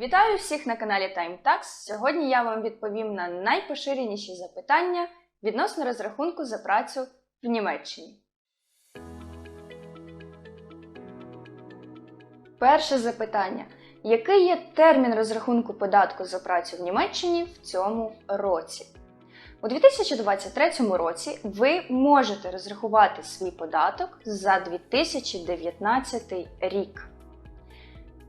Вітаю всіх на каналі TimeTax. Сьогодні я вам відповім на найпоширеніші запитання відносно розрахунку за працю в Німеччині. Перше запитання. Який є термін розрахунку податку за працю в Німеччині в цьому році? У 2023 році ви можете розрахувати свій податок за 2019 рік.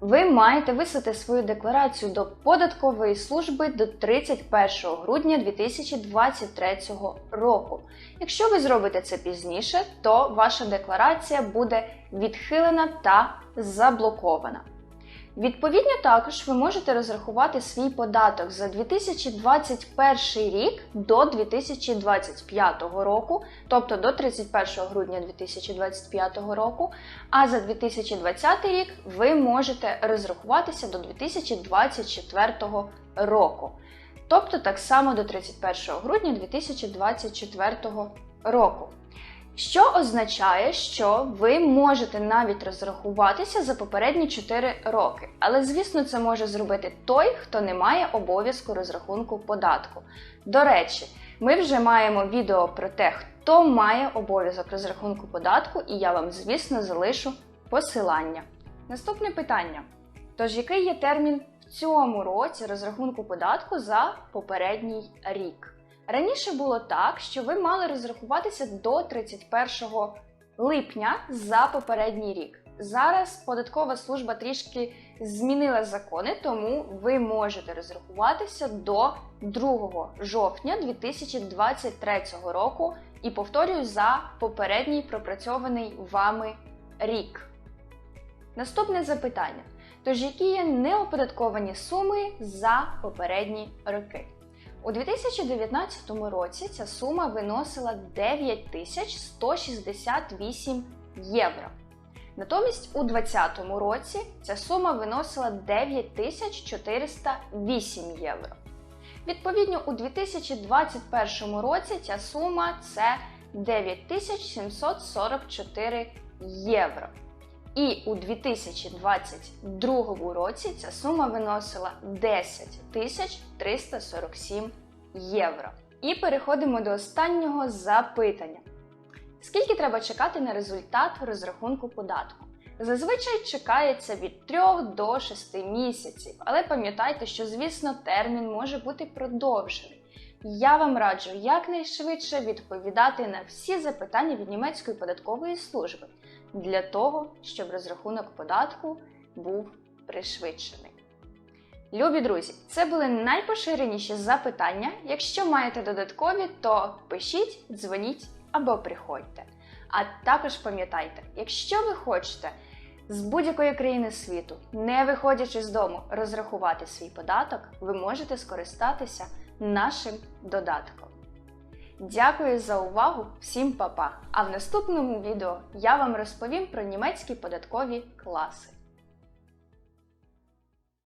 Ви маєте висити свою декларацію до податкової служби до 31 грудня 2023 року. Якщо ви зробите це пізніше, то ваша декларація буде відхилена та заблокована. Відповідно, також ви можете розрахувати свій податок за 2021 рік до 2025 року, тобто до 31 грудня 2025 року, а за 2020 рік ви можете розрахуватися до 2024 року, тобто так само до 31 грудня 2024 року. Що означає, що ви можете навіть розрахуватися за попередні 4 роки. Але, звісно, це може зробити той, хто не має обов'язку розрахунку податку. До речі, ми вже маємо відео про те, хто має обов'язок розрахунку податку, і я вам, звісно, залишу посилання. Наступне питання: тож, який є термін в цьому році розрахунку податку за попередній рік? Раніше було так, що ви мали розрахуватися до 31 липня за попередній рік. Зараз податкова служба трішки змінила закони, тому ви можете розрахуватися до 2 жовтня 2023 року і повторюю за попередній пропрацьований вами рік. Наступне запитання: тож, які є неоподатковані суми за попередні роки? У 2019 році ця сума виносила 9168 євро. Натомість у 2020 році ця сума виносила 9408 євро. Відповідно, у 2021 році ця сума це 9744 євро. І у 2022 році ця сума виносила 10 347 євро. І переходимо до останнього запитання. Скільки треба чекати на результат розрахунку податку? Зазвичай чекається від 3 до 6 місяців, але пам'ятайте, що, звісно, термін може бути продовжений. Я вам раджу якнайшвидше відповідати на всі запитання від німецької податкової служби для того, щоб розрахунок податку був пришвидшений. Любі друзі, це були найпоширеніші запитання. Якщо маєте додаткові, то пишіть, дзвоніть або приходьте. А також пам'ятайте, якщо ви хочете з будь-якої країни світу, не виходячи з дому, розрахувати свій податок, ви можете скористатися нашим додатком. Дякую за увагу, всім па-па! А в наступному відео я вам розповім про німецькі податкові класи.